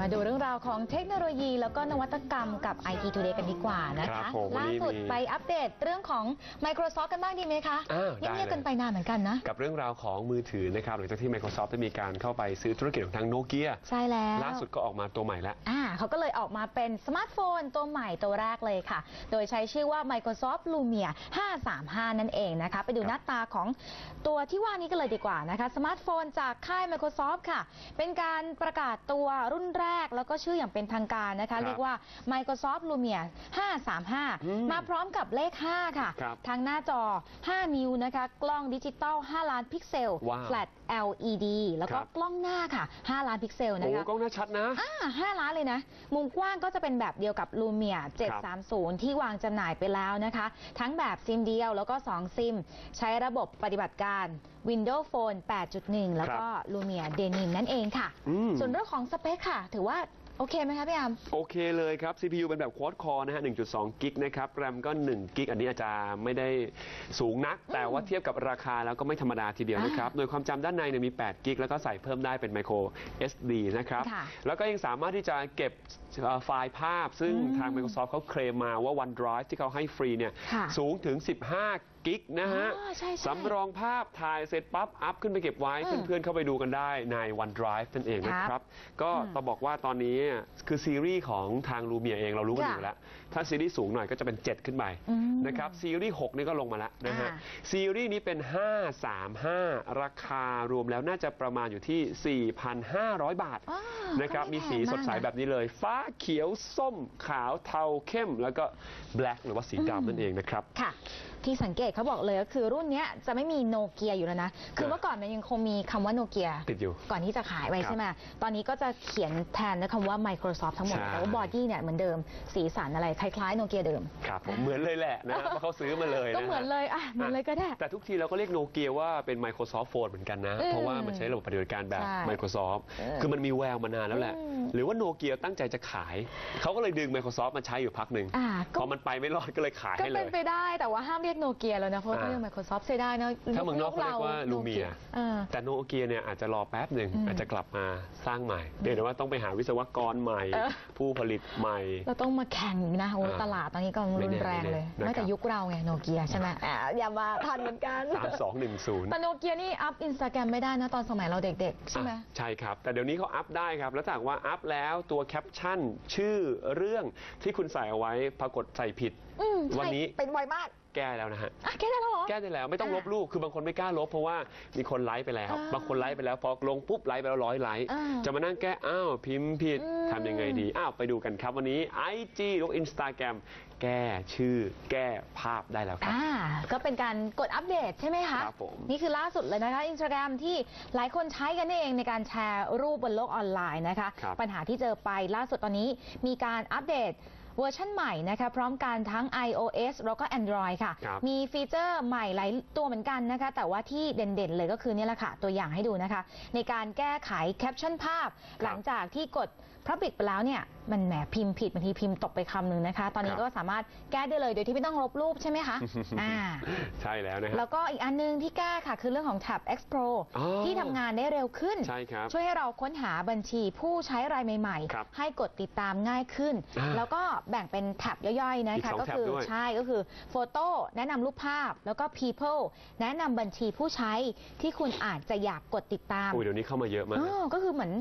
มาดูเรื่องราวของเทคโนโลยี แล้วก็นวัตกรรมกับ IT Today กันดีกว่านะครัคะบผมวันล่านี้สุดมี ไปอัปเดตเรื่องของ Microsoft กันบ้างดีไหมคะอ้าวได้เงียบๆกันเลยไปนานเหมือนกันนะ กับเรื่องราวของมือถือนะครับหลังจากที่ Microsoft ได้มีการเข้าไปซื้อธุรกิจของทางโนเกียใช่แล้ว ล่าสุดก็ออกมาตัวใหม่แล้ว อ่าเขาก็เลยออกมาเป็นสมาร์ทโฟนตัวใหม่ตัวแรกเลยค่ะ โดยใช้ชื่อว่า Microsoft Lumia 535 นั่นเองนะคะ ไปดูครับหน้าตาของตัวที่ว่านี้กันเลยดีกว่านะคะ สมาร์ทโฟนจากค่าย Microsoft ค่ะ เป็นการประกาศตัวรุ่นแรกแล้วก็ชื่ออย่างเป็นทางการนะคะ เรียกว่า Microsoft Lumia 535 มาพร้อมกับเลข 5 ค่ะครับทางหน้าจอ 5 นิ้วนะคะ กล้องดิจิตอล 5 ล้านพิกเซลว้าว flat LED แล้วก็ครับ กล้องหน้าค่ะ 5 ล้านพิกเซลนะโอ้คะ กล้องหน้าชัดนะ อ่า5ล้านเลยนะ มุมกว้างก็จะเป็นแบบเดียวกับ Lumia 730 ที่วางจำหน่ายไปแล้วนะคะ ทั้งแบบซิมเดียวแล้วก็ 2 ซิม ใช้ระบบปฏิบัติการ Windows Phone 8.1 แล้วก็ Lumia Denim นั่นเองค่ะ อืม ส่วนเรื่องของสเปคค่ะ ถือว่า โอเคไหมคะพี่อาม โอเคเลยครับ CPU เป็นแบบ Quad Core นะฮะ 1.2 กิกนะครับ แรมก็ 1 กิก อันนี้อาจจะไม่ได้สูงนัก แต่ว่าเทียบกับราคาแล้วก็ไม่ธรรมดาทีเดียวนะครับ โดยความจำด้านในเนี่ยมี 8 กิก แล้วก็ใส่เพิ่มได้เป็น micro SD นะครับ ค่ะ แล้วก็ยังสามารถที่จะเก็บเอ่อไฟล์ภาพ ซึ่งอืมทาง Microsoft เขาเคลมมาว่า OneDrive ที่เขาให้ฟรีเนี่ย ค่ะ สูงถึง 15กิกนะฮะอ๋อใช่ๆสำรองภาพถ่ายเสร็จปั๊บ อัพขึ้นไปเก็บไว้อืมเพื่อนๆเข้าไปดูกันได้ใน OneDrive นั่นเองนะคครัรับบก็อืมต้องบอกว่าตอนนี้คือซีรีส์ของทางลูเมียเองเรารู้กันค่ะอยู่แล้ว ถ้าซีรีส์สูงหน่อยก็จะเป็น 7 ขึ้นไปอืมนะครับซีรีส์6นี่ก็ลงมาแล้วนะฮะ อ่า ซีรีส์นี้เป็น 535 ราคารวมแล้วน่าจะประมาณอยู่ที่ 4,500 บาทอ้าวนะครับ ก็มีไแพงสีสดใสากนะ แบบนี้เลย ฟ้าเขียวส้มขาวเทาเข้ม แล้วก็แบล็กหรือว่าสีดำนั่นเองนะครับ ค่ะ ที่สังเกตเขาบอกเลยก็คือรุ่นเนี้ยจะไม่มีโนเกียอยู่แล้วนะ คือเออเมื่อก่อนมันยังคงมีคำว่าโนเกียติดอยู่ก่อนที่จะขายไว้ครับใช่ไหมตอนนี้ก็จะเขียนแทนด้วยคำว่า Microsoft ทั้งหมด ใช่ แต่ว่าบอดี้เนี่ยเหมือนเดิม สีสันอะไรคล้ายๆโนเกียเดิม ครับผมเหมือนเลยแหละนะเพราะเขาซื้อมาเลยนะก็เหมือนเลยอะเหมือนเลยก็ได้ แต่ทุกทีเราก็เรียกโนเกียว่าเป็น Microsoft Phone เหมือนกันนะ อืมเพราะว่ามันใช้ระบบปฏิบัติการแบบ ใช่ Microsoft เออคือมันมีแววมานานแล้วแหละ อืมหรือว่าโนเกียตั้งใจจะขาย เขาก็เลยดึง Microsoft มาใช้อยู่พักหนึ่งอ่าก็ พอมันไปไม่รอดก็เลยขายก็ให้เลเป็นยไปได้แต่ว่าห้ามเรียกโนเกียแล้วนะเพราะว่าอ่าเรียก Microsoft เสียดายนะถ้าเมืองนอกเขาเรียกว่าโน Lumia เออแต่โนเกียเนี่ยอาจจะรอแป๊บหนึ่งอืมอาจจะกลับมาสร้างใหม่เดี๋ยวว่าต้องไปหาวิศวกรใหม่เออผู้ผลิตใหม่เราต้องมาแข่งอีกนะโอ้อ่าตลาดตอนนี้ก็รุนแรงเลยไม่แน่ไม่แน่ไม่แต่นะครับยุคเราไงโนเกียใช่ไหมอ่าอย่ามาทันเหมือนกัน3210แต่โนเกียนี่อัพอินสตาแกรมไม่ได้นะตอนสมัยเราเด็กๆใช่ไหมอะใช่ครับ แต่เดี๋ยวนี้เขาอัพได้ครับ แล้วถ้าหากว่าอัพแล้วตัวแคปชั่นชื่อเรื่องที่คุณใส่เอาไว้ปรากฏใส่ผิดอืมใช่วันนี้เป็นไวมาก แก้แล้วนะฮะ อะแค่นั้นเหรอ แก้ได้แล้วไม่ต้องลบรูปคือบางคนไม่กล้าลบเพราะว่ามีคนไลค์ไปแล้ว อ่าบางคนไลค์ไปแล้วพอลงปุ๊บไลค์ไปแล้วร้อยไลค์อ่าจะมานั่งแก้อ้าวพิมพ์ผิดอืม ทำยังไงดี อ้าวไปดูกันครับวันนี้ IG หรือ Instagram แก้ชื่อ แก้ภาพได้แล้วครับ อ่าก็เป็นการกดอัปเดตใช่ไหมคะ ครับผม นี่คือล่าสุดเลยนะคะอินสตาแกรมที่หลายคนใช้กันเองในการแชร์รูปบนโลกออนไลน์นะคะ ครับปัญหาที่เจอไปล่าสุดตอนนี้มีการอัปเดต เวอร์ชันใหม่นะคะพร้อมกันทั้ง iOS แล้วก็ Android ค่ะ ครับมีฟีเจอร์ใหม่หลายตัวเหมือนกันนะคะ แต่ว่าที่เด่นๆเลยก็คือเนี่ยแหละค่ะ ตัวอย่างให้ดูนะคะ ในการแก้ไขแคปชั่นภาพ หลังจากที่กด Public ไปแล้วเนี่ยมันแหมพิมพ์ผิดบางทีพิมพ์ตกไปคำหนึ่งนะคะ ตอนนี้ครับก็สามารถแก้ได้เลยโดยที่ไม่ต้องลบรูปใช่ไหมคะอ่าใช่แล้วนะฮะแล้วก็อีกอันนึงที่แก้ค่ะคือเรื่องของ Tab X Pro อ๋อที่ทำงานได้เร็วขึ้น ใช่ครับ ช่วยให้เราค้นหาบัญชีผู้ใช้รายใหม่ครับๆให้กดติดตามง่ายขึ้นอ่าแล้วก็แบ่งเป็นแท็บย่อยๆนะอีกคะสองก็แท็บคือด้วยใช่ก็คือโฟโต้แนะนำรูปภาพแล้วก็ People แนะนำบัญชีผู้ใช้ที่คุณอาจจะอยากกดติดตามอุ้ยเดี๋ยวนี้เข้ามาเยอะมากอ๋อก็คือเหมือน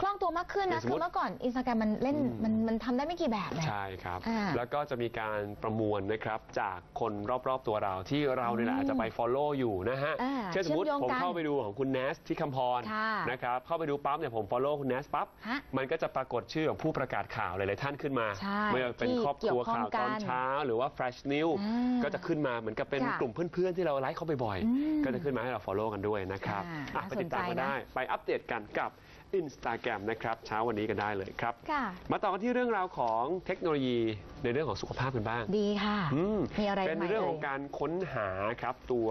คล่องตัวมากขึ้นอย่านะงสมมุคืติอเมื่อก่อนอินสตาแกรมมันเล่นอืมมันมันทำได้ไม่กี่แบบนะ ใช่ครับ อ่าแล้วก็จะมีการประมวลนะครับจากคนรอบๆตัวเราที่เราเนี่ยแหละอืมอาจจะไป Follow อยู่นะฮะอ่าเช่นสมมติเชื่อมโยงผมกันเข้าไปดูของคุณเนสที่คำพรค่ะนะครับเข้าไปดูปั๊บเนี่ยผม Follow คุณเนสปั๊บฮะมันก็จะปรากฏชื่อของผู้ประกาศข่าวหลายๆท่านขึ้นมาใช่ไม่ว่าเป็นที่ครอบครัวข่าวเกี่ยวข้ตองอนกันเช้า หรือว่า Flash News อ่าก็จะขึ้นมาเหมือนกับเป็นค่ะกลุ่มเพื่อนๆที่เราไลค์เข้าไปบ่อยอืมก็จะขึ้นมาให้เรา Follow กันด้วยนะครับอ่าอะไปติดตามกันน่าสนใจนะ ได้ไปอัปเดตกันกับ Instagram นะครับ เช้าวันนี้กันได้เลยครับ ค่ะ มาต่อกันที่เรื่องราวของเทคโนโลยีในเรื่องของสุขภาพกันบ้าง ดีค่ะอืมมีอะไรเป็นใหม่เรื่องเอ่ขอยงการค้นหาครับตัว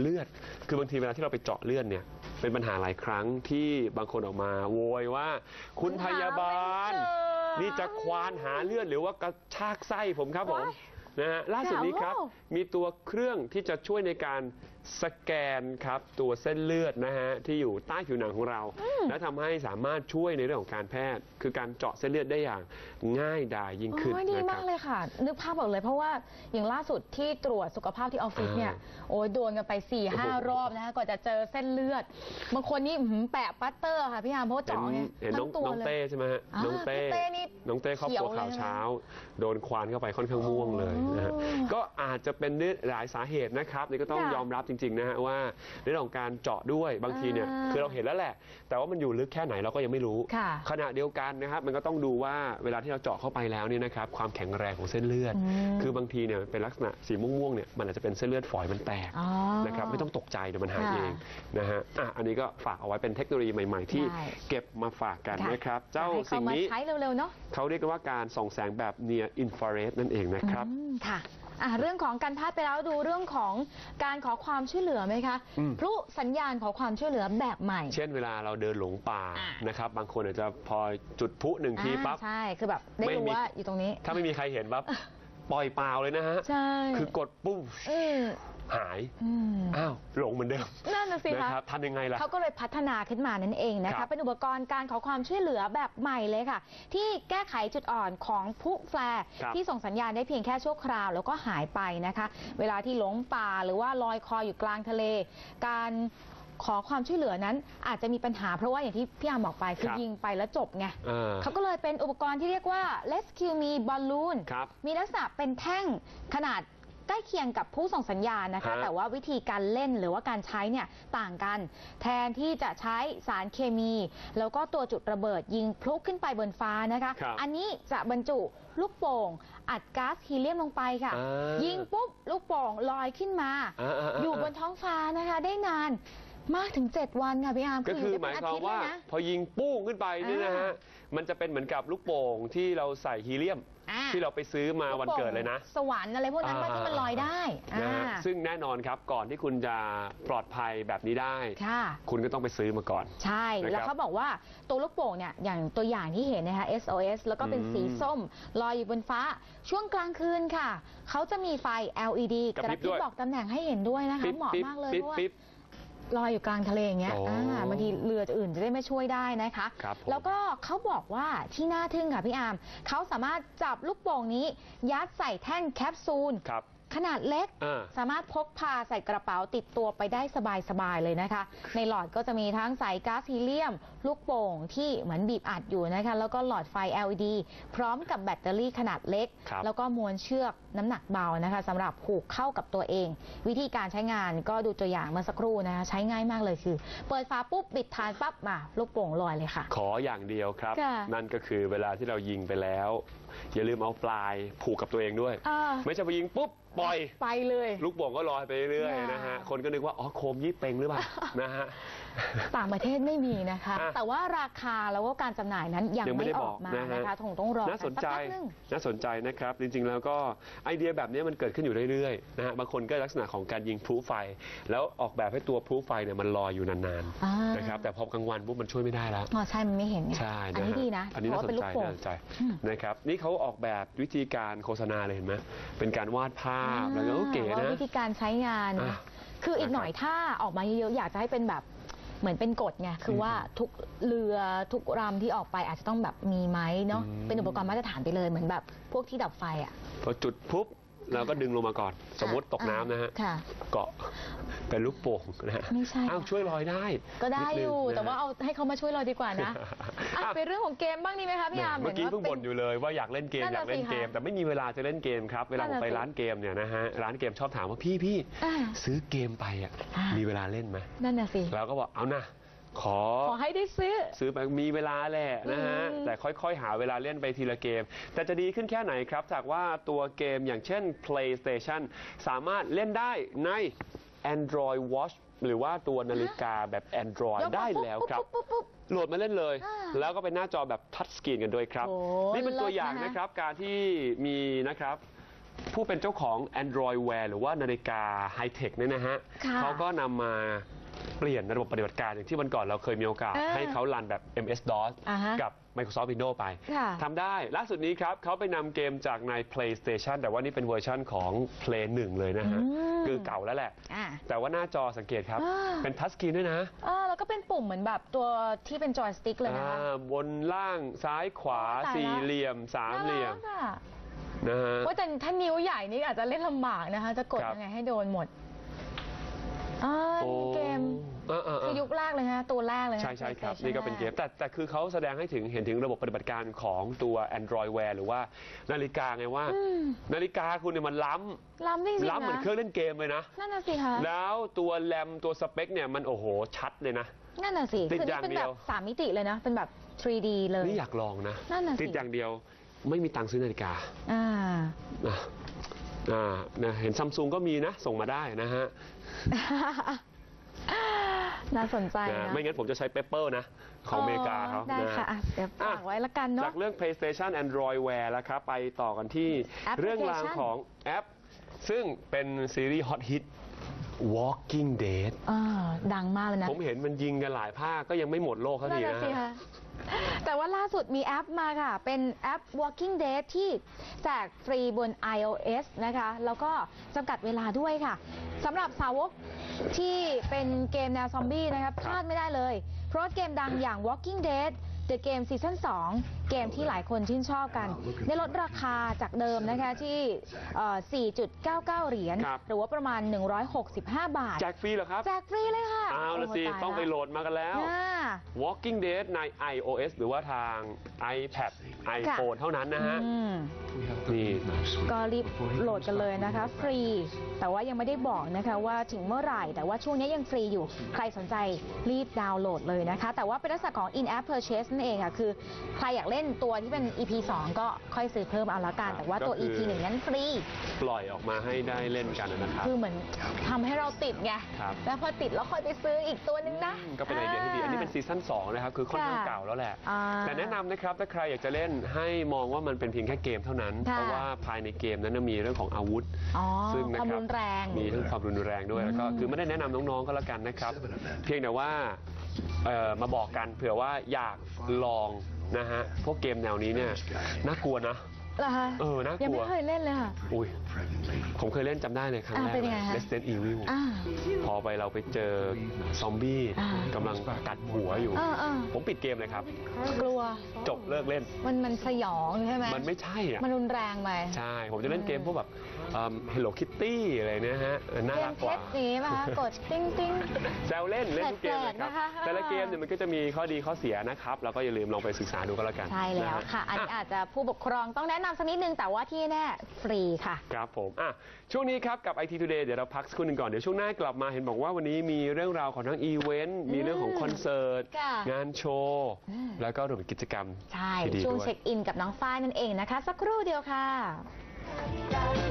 เลือด คือบางทีเวลาที่เราไปเจาะเลือดเนี่ย เป็นปัญหาหลายครั้งที่บางคนออกมาโวยว่า คุณพยาบาลหาไม่เจอนี่จะควานหาเลือดหรือว่ากระชากไส้ผมครับผมโอ๊ยนะฮะล่าสุดนี้ครับโอ้มีตัวเครื่องที่จะช่วยในการ สแกนครับตัวเส้นเลือดนะฮะที่อยู่ใต้ผิวหนังของเรา และทำให้สามารถช่วยในเรื่องของการแพทย์ คือการเจาะเส้นเลือดได้อย่างง่ายดายยิ่งขึ้นโอ้ยดีนะคมารักบ เลยค่ะ นึกภาพออกเลยเพราะว่าอย่างล่าสุดที่ตรวจสุขภาพที่ออฟฟิศเนี่ยอ่าโอ้ยโดนกันไป4ี่ห้าโอ้โหรอบนะคะกว่อนจะเจอเส้นเลือด บางคนนี่อื้อหือแปะปัตเตอร์ค่ะพี่ยามเพราะว่าเห็นเจาะไงเห็นน้องทั้งตัวน้องเลย เต้ใช่ไหมฮะอ่าน้องเต้พี่เต้นี่น้องเต้ครอบครัวเขียวเลยข่าวนะเช้า โดนควานเข้าไปค่อนข้างม่วงเลยนะฮะโอ้ก็อาจจะเป็นด้วยหลายสาเหตุนะครับนี่ก็ต้องค่ะ ยอมรับจริงๆนะฮะว่าในเรื่องของการเจาะด้วยบางทีเนี่ยอ่าคือเราเห็นแล้วแหละ แต่ว่ามันอยู่ลึกแค่ไหนเราก็ยังไม่รู้ ค่ะขณะเดียวกันนะครับมันก็ต้องดูว่าเวลาที่เราเจาะเข้าไปแล้วเนี่ยนะครับความแข็งแรงของเส้นเลือด อืมคือบางทีเนี่ยเป็นลักษณะสีม่วงๆเนี่ยมันอาจจะเป็นเส้นเลือดฝอยมันแตกอ๋อนะครับไม่ต้องตกใจเดี๋ยวมันหายค่ะเองนะฮะอะอันนี้ก็ฝากเอาไว้เป็นเทคโนโลยีใหม่ ๆ ที่ได้ เก็บมาฝากกันค่ะนะครับเจ้าให้เขาสิ่งมานี้ใช้เร็วๆเนาะเขาเรียกกันว่าการส่องแสงแบบ near infrared นั่นเองนะครับ อืมค่ะ อะเรื่องของการพลาดไปแล้วดูเรื่องของการขอความช่วยเหลือไหมคะอืม พลุสัญญาณขอความช่วยเหลือแบบใหม่ เช่นเวลาเราเดินหลงป่าอะ นะครับ บางคนอาจจะพอจุดพลุหนึ่งทีอ่าปั๊บใช่คือแบบได้ไม่รู้มี ว่าอยู่ตรงนี้ ถ้าไม่มีใครเห็นปั๊บปล่อยเปล่าเลยนะฮะ ใช่คือกดปุ๊บ อืม หายอืมอ้าว หลงเหมือนเดิมนั่นน่ะสินะคะครับทำยังไงล่ะ เขาก็เลยพัฒนาขึ้นมานั่นเองนะครัคะ บเป็นอุปกรณ์การขอความช่วยเหลือแบบใหม่เลยค่ะ ที่แก้ไขจุดอ่อนของพลุแฟลร์ครับ ที่ส่งสัญญาณได้เพียงแค่ชั่วคราวแล้วก็หายไปนะคะ เวลาที่หลงป่าหรือว่าลอยคออยู่กลางทะเล การขอความช่วยเหลือนั้นอาจจะมีปัญหาเพราะว่าอย่างที่พี่อามบอกไปคือครับยิงไปแล้วจบไงอ่าเขาก็เลยเป็นอุปกรณ์ที่เรียกว่า Rescue Me Balloon ครับมีลักษณะเป็นแท่งขนาด ใกล้เคียงกับผู้ส่งสัญญาณนะคะฮะแต่ว่าวิธีการเล่นหรือว่าการใช้เนี่ยต่างกัน แทนที่จะใช้สารเคมี แล้วก็ตัวจุดระเบิดยิงพลุขึ้นไปบนฟ้านะคะครับอันนี้จะบรรจุลูกโป่ง อัดก๊าซฮีเลียมลงไปค่ะอ่ายิยิงปุ๊บลูกโป่งลอยขึ้นมาอ่าๆๆอยู่บนท้องฟ้านะคะ ได้นานมากถึง 7 วันค่ะพี่อาร์มก็คืออยู่หมายได้ความเป็นว่าอาทิตย์เลยนะพอยิงปุ้งขึ้นไปนี่นะฮะมันจะเป็นเหมือนกับลูกโป่งที่เราใส่ฮีเลียมอ่า ที่เราไปซื้อมาวันเกิดเลยนะ สวรรค์อะไรพวกนั้นว่าที่มันลอยได้นะฮะอ่า ซึ่งแน่นอนครับก่อนที่คุณจะปลอดภัยแบบนี้ได้ ค่ะ คุณก็ต้องไปซื้อมาก่อน ใช่ นะครับแล้วเขาบอกว่าตัวลูกโป่งเนี่ยอย่างตัวอย่างที่เห็นนะคะ SOS แล้วก็เป็นอืมสีส้ม ลอยอยู่บนฟ้า ช่วงกลางคืนค่ะ เขาจะมีไฟ LED กระกพริระบพริด้บวย บอกตำแหน่งให้เห็นด้วยนะคะปิ๊บเหมาะปิ๊บมากเลยปิ๊เพบราะว่าปิ๊บ ลอยอยู่กลางทะเลอย่างเงี้ยโอ้อ่าบางทีเรืออื่นจะได้ไม่ช่วยได้นะคะ ครับผมแล้วก็เขาบอกว่าที่น่าทึ่งค่ะพี่อาร์มเขาสามารถจับลูกโป่งนี้ยัดใส่แท่งแคปซูล ครับ ขนาดเล็ก อ่าสามารถพกพาใส่กระเป๋าติดตัวไปได้สบายๆเลยนะคะ ในหลอดก็จะมีทั้งใส่ก๊าซฮีเลียม ลูกโป่งที่เหมือนบีบอัดอยู่นะคะ แล้วก็หลอดไฟ LED พร้อมกับแบตเตอรี่ขนาดเล็ก ครับ แล้วก็มวลเชือกน้ำหนักเบานะคะสำหรับผูกเข้ากับตัวเอง วิธีการใช้งานก็ดูตัวอย่างเมื่อสักครู่นะคะ ใช้ง่ายมากเลยคือ เปิดฝาปุ๊บปิดทานปั๊บมาลูกโป่งลอยเลยค่ะ ขออย่างเดียวครับ ค่ะ นั่นก็คือเวลาที่เรายิงไปแล้ว อย่าลืมเอาปลายผูกกับตัวเองด้วย อ่า ไม่ใช่ไปยิงปุ๊บ ปล่อย ไปเลย ลูกโป่งก็ลอยไปเรื่อยๆนะฮะ คนก็นึกว่า อ๋อ โคมยี่เป่งหรือเปล่า นะฮะ ต่างประเทศไม่มีนะคะ อะ แต่ว่าราคาแล้วก็การจำหน่ายนั้นยังยังไม่ไม่ได้อบอกอกมานะฮะนะคะคงต้องรอน่าสนใจกักพักหงน่าสนใจนะครับ จริงๆ แล้วก็ไอเดียแบบนี้มันเกิดขึ้นอยู่เรื่อยๆนะฮะบางคนก็ลักษณะของการยิงพลุไฟ แล้วออกแบบให้ตัวพลุไฟเนี่ยมันลอยอยู่นานอ่า ๆนะครับแต่พอกลางวันปุ๊บมันช่วยไม่ได้แล้ว อ๋อใช่มันไม่เห็นไงใช่อันนะนี้ฮะดีนะอันนี้เพน่าราะสว่านเป็นลูใจกโป่ง น่าสนใจอืมนะครับนี่เขาออกแบบวิธีการโฆษณาเลยเห็นไหมเป็นการวาดภาพแล้วก็โอเก๋ว่านะ วิธีการใช้งาน อะคืออีกนะครับหน่อยถ้าออกมาเยอะๆอยากจะให้เป็นแบบ เหมือนเป็นกฎไงคือว่าทุกเรือทุกลำที่ออกไปอาจจะต้องแบบมีไหมเนาะอืมเป็นอุปกรณ์มาตรฐานไปเลยเหมือนแบบพวกที่ดับไฟอะพอจุดปุ๊บ เราก็ดึงลงมาก่อน สมมติตกน้ำนะฮะค่ะ เกาะเป็นลูกโป่งนะฮะไม่ใช่อ้าวค่ะช่วยลอยได้ก็ได้อยู่นินึงนะแต่ว่าเอาให้เขามาช่วยเราดีกว่านะอะอะไปเรื่องของเกมบ้างดีไหมคะพี่อาร์ม เมื่อกี้ห็นว่าเพิ่งบ่นอยู่เลยว่าอยากเล่นเกมนั่นอน่ะยากเล่นเกม สิคะแต่ไม่มีเวลาจะเล่นเกมครับ เวลานั่ผนมน่ะไปสิร้านเกมเนี่ยนะฮะร้านเกมชอบถามว่าพี่พี่อ่าซื้อเกมไปอะอ่ามี มีเวลาเล่นไหม นั่นน่ะสิ เราก็บอกเอานะ ขอขอให้ได้ซื้อ ซื้อไปมีเวลาแหละนะฮะ อืม แต่ค่อยๆ หาเวลาเล่นไปทีละเกม แต่จะดีขึ้นแค่ไหนครับจากว่าตัวเกมอย่างเช่น PlayStation สามารถเล่นได้ใน Android Watch หรือว่าตัวนาฬิกาแบบ Android ยกมาได้แล้วครับปุ๊บปุ๊บปุ๊บ โหลดมาเล่นเลย อ่าแล้วก็เป็นหน้าจอแบบทัชสกรีนกันด้วยครับ โอ้นี่เป็นตัวเลิศอย่างนะคะนะครับ การที่มีนะครับ ผู้เป็นเจ้าของ Android Wear หรือว่านาฬิกาไฮเทคเนี่ยนะฮะ ค่ะ เขาก็นำมา เปลี่ยนระบบปฏิบัติการอย่างที่วันก่อนเราเคยมีโอกาสอ่าให้เขารันแบบ MS-DOS อ่าฮะกับ Microsoft Windows ไปค่ะทำได้ล่าสุดนี้ครับเขาไปนำเกมจากใน PlayStation แต่ว่านี่เป็นเวอร์ชั่นของ Play 1 เลยนะฮะอืมคือเก่าแล้วแหละอ่าแต่ว่าหน้าจอสังเกตครับอ่าเป็นทัชสกรีนด้วยนะเออแล้วก็เป็นปุ่มเหมือนแบบตัวที่เป็นจอยสติ๊กเลยนะคะอ่าบนล่างซ้ายขวาโอ้ตายละสี่เหลี่ยมสามเหลี่ยมน่ารักอะนะฮะว่าแต่ถ้านิ้วใหญ่นี่อาจจะเล่นลำบากนะคะ จะกดครับยังไงให้โดนหมด อ่าโอ้เกม เออเออเอคืออยุคแรกเลยนะตัวแรกเลยนะใช่ใช่ครับ PlayStation นี่ก็เป็นเกม แต่แต่คือเขาแสดงให้ถึงเห็นถึงระบบปฏิบัติการของตัว Android Wear หรือว่านาฬิกาไงว่าอืมนาฬิกาคุณเนี่ยมันล้ล้ำจริงำๆล้ำเหมือนนะเครื่องเล่นเกมเลยนะ นั่นน่ะสิคะแล้วตัวแรมตัวสเปคเนี่ยมันโอ้โหชัดเลยนะ นั่นน่ะสิติดคืออย่างนี่เป็นเดีแบยวบสามมิติเลยนะ เป็นแบบ 3D เลย นี่อยากลองนะ นั่นน่ะสิ ติดอย่างเดียวไม่มีตังค์ซื้อนาฬิกาอ่าอะ อ่านะเห็นซัมซุงก็มีนะ ส่งมาได้นะฮะน่าสนใจนะนะไม่งั้นผมจะใช้เปเปอร์นะ ของอเมริกาเขาได้นะค่ะอะ เดี๋ยวฝากไว้ละกันเนาะ จากเรื่อง PlayStation Android Wear แล้วครับ ไปต่อกันที่ Application เรื่องราวของแอป ซึ่งเป็นซีรีส์ฮอตฮิต Walking Dead อ่าดังมากเลยนะ ผมเห็นมันยิงกันหลายภาคก็ยังไม่หมดโลกเขานั่ทีนน่ะนะสิฮะคะ แต่ว่าล่าสุดมีแอปมาค่ะ เป็นแอป Walking Dead ที่แจกฟรีบน iOS นะคะ แล้วก็จำกัดเวลาด้วยค่ะสำหรับสาวกที่เป็นเกมแนวซอมบี้นะคะพลาดไม่ได้เลย เพราะว่าเกมดังอย่าง Walking Dead The Game Season 2 เกมที่หลายคนชื่นชอบกัน ได้ลดราคาจากเดิมนะคะที่เอ่อ4.99 เหรียญครับหรือว่าประมาณ 165 บาท แจกฟรีเหรอครับ แจกฟรีเลยค่ะ เอาละสิโโหายต้องไปโหลดมากันแล้วอ่า Walking Dead ใน iOS หรือว่าทาง iPad iPhone เท่านั้นนะฮะ อืม นี่ก็รีบโหลดกันเลยนะคะ ฟรี แต่ว่ายังไม่ได้บอกนะคะ ว่าถึงเมื่อไหร่ แต่ว่าช่วงนี้ยังฟรีอยู่ ใครสนใจรีบดาวน์โหลดเลยนะคะ แต่ว่าเป็นลักษณะของ in-app purchase นั่นเองค่ะ คือใครอยากเล่นตัวที่เป็น EP 2 ก็ค่อยซื้อเพิ่มเอาละกัน แต่ว่าตัวก็คือ EP 1นั้นฟรี ปล่อยออกมาให้ได้เล่นกันนะครับ คือเหมือนทำให้เราติดไง ครับ แล้วพอติดแล้วค่อยไปซื้ออีกตัวนึงนะ ก็เป็นไอเดียที่ดี อันนี้เป็นซีซั่น2นะครับคือค่อนข้างค่ะเก่าแล้วแหละ อ่าแต่แนะนำนะครับถ้าใครอยากจะเล่นให้มองว่ามันเป็นเพียงแค่เกมเท่านั้น ค่ะ เพราะว่าภายในเกมนั้นนะมีเรื่องของอาวุธ อ๋อซึ่งนะความครับรุนแรง มีทั้งความรุนแรงด้วยแล้วก็อืมคือไม่ได้แนะนำน้องๆก็แล้วกันนะครับ เพียงแต่ว่าเอ่อมาบอกกันเผื่อว่าอยากลองนะฮะพวกเกมแนวนี้เนี่ยน่ากลัวนะ เหรอคะเออน่ากลัว ยังไม่เคยเล่นเลยค่ะ อุ้ยผมเคยเล่นจำได้เลยครั้งอ่าแรกเป็นยังไงเลยคะ Resident Evil อ่า พอไปเราไปเจอซอมบี้อ่า กำลังกัดหัวอยู่ เออเออผมปิดเกมเลยครับ กลัว จบเลิกเล่น มันมันสยองใช่ไหมมันไม่ใช่อะ มันรุนแรงไป ใช่ ผมจะเล่นเกมพวกแบบ เอ่อ Hello Kitty อะไรเนี่ยฮะเออน่าเกรัมกเพกว่าชรอย่างนี้ป่ะคะกดติ้งติ้ง แซวเล่นเล่นทุกเกมเลยครับแปลกๆนะคะ แต่ละเกมเนี่ยมันก็จะมีข้อดีข้อเสียนะครับแล้วก็อย่าลืมลองไปศึกษาดูก็แล้วกันใช่แล้วนฮค่ะ อันนี้อ่อาจจะผู้ปกครองต้องแนะนำสักนิดนึง แต่ว่าที่แน่ฟรีค่ะ ครับผมอะช่วงนี้ครับกับ IT Today เดี๋ยวเราพักสักครู่หนึ่งก่อน เดี๋ยวช่วงหน้ากลับมาเห็นบอกว่าวันนี้มีเรื่องราวของทั้งอีเวนต์มีเรื่องของคอนเสิร์ต ค่ะ งานโชว์อืมแล้วก็รวมถึงกิจกรรมใช่ที่ดีช่วงด้วย เช็คอินกับน้องฝ้ายนั่นเองนะคะ สักครู่เดียวค่ะ